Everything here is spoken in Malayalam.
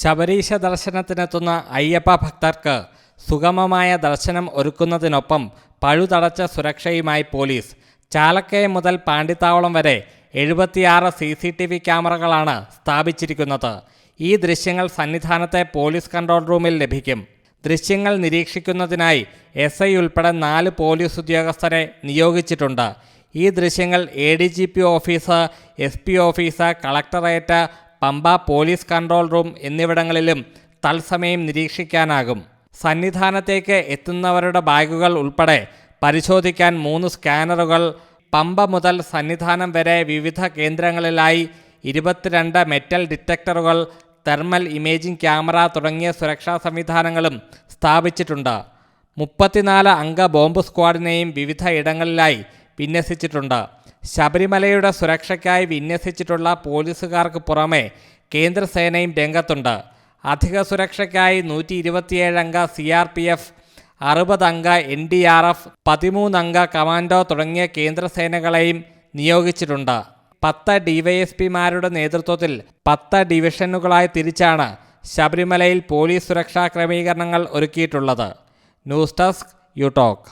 ശബരീശ ദർശനത്തിനെത്തുന്ന അയ്യപ്പ ഭക്തർക്ക് സുഗമമായ ദർശനം ഒരുക്കുന്നതിനൊപ്പം പഴുതടച്ച സുരക്ഷയുമായി പോലീസ്. ചാലക്കയം മുതൽ പാണ്ടിത്താവളം വരെ എഴുപത്തിയാറ് സി സി ടി വി ക്യാമറകളാണ് സ്ഥാപിച്ചിരിക്കുന്നത്. ഈ ദൃശ്യങ്ങൾ സന്നിധാനത്തെ പോലീസ് കൺട്രോൾ റൂമിൽ ലഭിക്കും. ദൃശ്യങ്ങൾ നിരീക്ഷിക്കുന്നതിനായി എസ് ഐ ഉൾപ്പെടെ നാല് പോലീസ് ഉദ്യോഗസ്ഥരെ നിയോഗിച്ചിട്ടുണ്ട്. ഈ ദൃശ്യങ്ങൾ A D G P office S P office collectorate Pamba police control room എന്നിവിടങ്ങളിലും തത്സമയം നിരീക്ഷിക്കാനാകും. സന്നിധാനത്തേക്ക് എത്തുന്നവരുടെ ബാഗുകൾ ഉൾപ്പെടെ പരിശോധിക്കാൻ മൂന്ന് സ്കാനറുകൾ പമ്പ മുതൽ സന്നിധാനം വരെ വിവിധ കേന്ദ്രങ്ങളിലായി ഇരുപത്തിരണ്ട് മെറ്റൽ ഡിറ്റക്ടറുകൾ തെർമൽ ഇമേജിംഗ് ക്യാമറ തുടങ്ങിയ സുരക്ഷാ സംവിധാനങ്ങളും സ്ഥാപിച്ചിട്ടുണ്ട്. മുപ്പത്തിനാല് അംഗ ബോംബ് സ്ക്വാഡിനെയും വിവിധ ഇടങ്ങളിലായി വിന്യസിച്ചിട്ടുണ്ട്. ശബരിമലയുടെ സുരക്ഷയ്ക്കായി വിന്യസിച്ചിട്ടുള്ള പോലീസുകാർക്ക് പുറമെ കേന്ദ്രസേനയും രംഗത്തുണ്ട്. അധിക സുരക്ഷയ്ക്കായി നൂറ്റി ഇരുപത്തിയേഴ് അംഗ സി ആർ പി എഫ് അറുപത് അംഗ എൻ ഡി ആർ എഫ് പതിമൂന്നംഗ കമാൻഡോ തുടങ്ങിയ കേന്ദ്രസേനകളെയും നിയോഗിച്ചിട്ടുണ്ട്. പത്ത് ഡിവൈഎസ്പിമാരുടെ നേതൃത്വത്തിൽ പത്ത് ഡിവിഷനുകളായി തിരിച്ചാണ് ശബരിമലയിൽ പോലീസ് സുരക്ഷാ ക്രമീകരണങ്ങൾ ഒരുക്കിയിട്ടുള്ളത്. News desk you talk